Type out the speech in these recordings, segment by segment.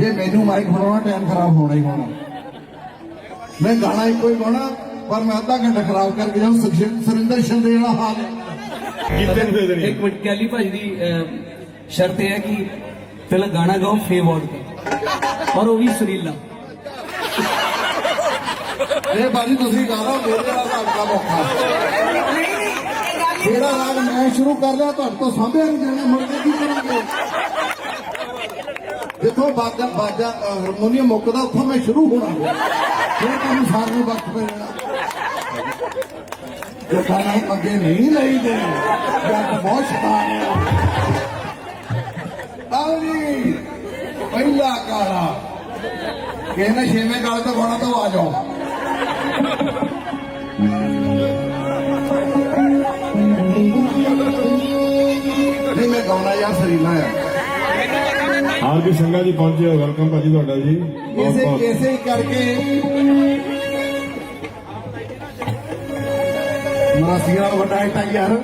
ਜੇ ਮੈਨੂੰ mic ਫੜਾਉਣਾ time ਖਰਾਬ ਹੋਣਾ ਹੀ ਹੋਣਾ। ਮੈਂ ਗਾਣਾ ਇੱਕੋ ਹੀ ਗਾਉਣਾ ਪਰ ਮੈਂ ਅੱਧਾ ਘੰਟਾ ਖਰਾਬ ਕਰਕੇ ਜਾਉਂ ਸੁਰਿੰਦਰ ਸ਼ੰਦੇ ਵਾਲਾ ਹਾਲ ਹੈ। ਦੇ ਇੱਕ ਮਿੰਟ ਕੈਲੀ ਭਾਜੀ ਦੀ ਸ਼ਰਤ ਇਹ ਹੈ ਕਿ ਪਹਿਲਾਂ ਗਾਣਾ ਗਾਓ ਫੇ ਵਾਰਡ ਤੇ ਔਰ ਉਹ ਵੀ ਸੁਰੀਲਾ। ਇਹ ਬਾਜੀ ਤੁਸੀਂ ਗਾ ਲਓ ਮੇਰੇ ਨਾਲ ਤੁਹਾਡਾ ਮੌਕਾ ਜਿਹੜਾ ਰਾਗ ਮੈਂ ਸ਼ੁਰੂ ਕਰ ਲਿਆ ਤੁਹਾਡੇ ਤੋਂ ਸਾਂਭਿਆ ਨਹੀਂ ਜਾਣਾ ਮੁੜ ਕੇ ਕੀ ਕਰਾਂਗੇ? ਜਿੱਥੋਂ ਬਾਜਾ ਬਾਜਾ ਅਹ, ਹਾਰਮੋਨੀਅਮ ਮੁੱਕਦਾ ਉੱਥੋਂ ਮੈਂ ਸ਼ੁਰੂ ਹੋਣਾ। ਫਿਰ ਤੁਹਾਨੂੰ ਸਾਰ ਵਕਤ ਪੈ ਜੋ ਗਾਣਾ ਅੱਗੇ ਨਹੀਂ ਲਈਦੇ। ਜੱਟ ਬਹੁਤ ਸ਼ਤਾਨ ਹੈ ਆਓ ਪਹਿਲਾ ਕਾਲਾ ਕਹਿੰਦਾ ਛੇਵੇਂ ਕਾਲ ਤੋਂ ਗਾਣਾ ਤੋਂ ਆ ਜਾਓ। ਨਹੀਂ ਮੈਂ ਗਾਉਣਾ ਯਾਰ ਸਰੀਨਾ ਆ। ਆਰ ਕੇ ਸੰਗਾ ਜੀ ਪਹੁੰਚੇ ਹੋ। ਵੈਲਕਮ ਭਾਜੀ ਤੁਹਾਡਾ ਜੀ। ਇਸੇ ਇਸੇ ਹੀ ਕਰਕੇ। ਮਰਾਸੀਆਂ ਵੱਡਾ ਹੈ ਯਾਰ।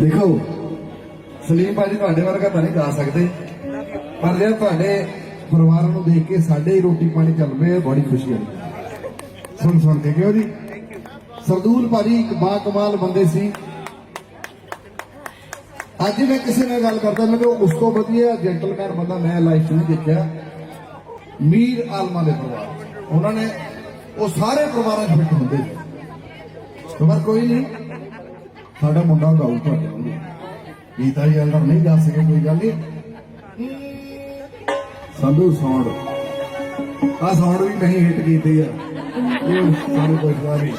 ਦੇਖੋ ਸਲੀਮ ਭਾਜੀ ਤੁਹਾਡੇ ਵਰਗਾ ਤਾਂ ਨਹੀਂ ਗਾ ਸਕਦੇ। ਪਰ ਜੇ ਤੁਹਾਡੇ ਪਰਿਵਾਰ ਨੂੰ ਦੇਖ ਕੇ ਸਾਡੇ ਹੀ ਰੋਟੀ ਪਾਣੀ ਚੱਲ ਰਿਹਾ ਬੜੀ ਖੁਸ਼ੀ ਹੋਈ ਸੁਣ ਸੁਣ ਕੇ ਕਿਉਂ ਜੀ? ਸਰਦੂਲ ਭਾਜੀ ਇੱਕ ਬਾ ਕਮਾਲ ਬੰਦੇ ਸੀ। ਅੱਜ ਮੈਂ ਕਿਸੇ ਨਾਲ ਗੱਲ ਕਰਦਾ ਮੈਂ ਉਸ ਤੋਂ ਵਧੀਆ ਜੈਂਟਲਮੈਨ ਬੰਦਾ ਮੈਂ ਲਾਈਫ 'ਚ ਨਹੀਂ ਦੇਖਿਆ। ਮੀਰ ਆਲਮਾ ਦੇ ਪਰਿਵਾਰ। ਉਹਨਾਂ ਨੇ ਉਹ ਸਾਰੇ ਪਰਿਵਾਰਾਂ 'ਚ ਫਿੱਟ ਹੁੰਦੇ। ਸੀ ਪਰ ਕੋਈ ਨਹੀਂ, ਸਾਡਾ ਮੁੰਡਾ ਗਾਉ ਤੁਹਾਡੇ ਵਾਂਗੂ। ਗੀਤਾ ਜੀ ਅੰਦਰ ਨਹੀਂ ਜਾ ਸਕੇ, ਕੋਈ ਗੱਲ ਨਹੀਂ। ਸੰਧੂ ਸੌਂਡ। ਆ ਸੌਂਡ ਵੀ ਨਹੀਂ ਹਿੱਟ ਕੀਤੀ ਆ। ਇਹ ਸਾਨੂੰ ਕੋਈ ਨਹੀਂ।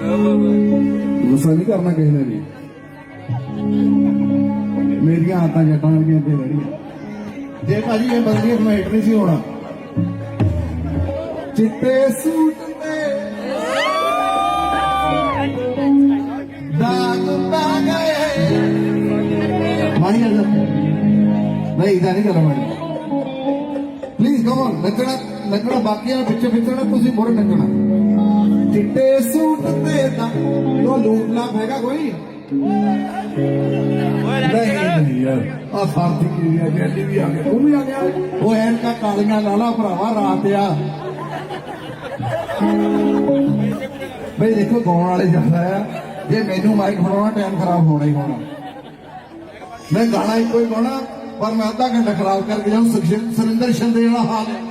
ਗੁੱਸਾ ਨਹੀਂ ਕਰਨਾ ਕਿਸੇ ਨੇ ਵੀ। ਮੇਰੀਆਂ ਆਤਾਂ ਜੱਟਾਂ ਵਾਲੀਆਂ ਤੇ ਰਹਿਣੀਆਂ। ਜੇ ਭਾਜੀ ਇਹ ਬਦਲੀ ਮੈਂ ਹਿੱਟ ਨਹੀਂ ਸੀ ਹੋਣਾ। ਚਿੱਟੇ ਸੂਟ ਤੇ ਦਾਗ ਪਾ ਗਏ। ਮਾਹੀ ਅਜਾ। ਨਹੀਂ, ਇਦਾਂ ਨਹੀਂ ਕਰਨਾ ਮਾਹੀ ਪਲੀਜ਼ ਕਮ ਔਨ ਨੱਚਣਾ ਨੱਚਣਾ ਬਾਕੀਆਂ ਪਿੱਛੇ ਫਿੱਟਣਾ ਤੁਸੀਂ ਮੋਰ ਨੱਚਣਾ ਚਿੱਟੇ ਸੂਟ ਤੇ ਤਾਂ ਉਹ ਲੂਟ ਲਾਪ ਹੈਗਾ ਕੋਈ? ਨਹੀਂ ਨਹੀਂ ਯਾਰ ਆ ਸਾਰਥੀ ਕੀ ਆ ਜੈਲੀ ਵੀ ਆ ਗਿਆ ਤੂੰ ਵੀ ਆ ਗਿਆ। ਉਹ ਐਨਕਾ ਕਾਲੀਆਂ ਲਾਲਾ ਭਰਾਵਾ ਰਾਤ ਆ। ਬਈ ਦੇਖੋ ਗਾਉਣ ਵਾਲੇ ਜਾਂਦਾ ਆ। ਜੇ ਮੈਨੂੰ ਮਾਈਕ ਫੜਾਉਣਾ ਟਾਈਮ ਖਰਾਬ ਹੋਣਾ ਹੀ ਹੋਣਾ। ਮੈਂ ਗਾਣਾ ਇੱਕੋ ਹੀ ਗਾਉਣਾ ਪਰ ਮੈਂ ਅੱਧਾ ਘੰਟਾ ਖਰਾਬ ਕਰਕੇ ਜਾਉਂ ਸੁਰਿੰਦਰ ਸ਼ੰਦੇ ਵਾਲਾ ਹਾਲ ਹੈ।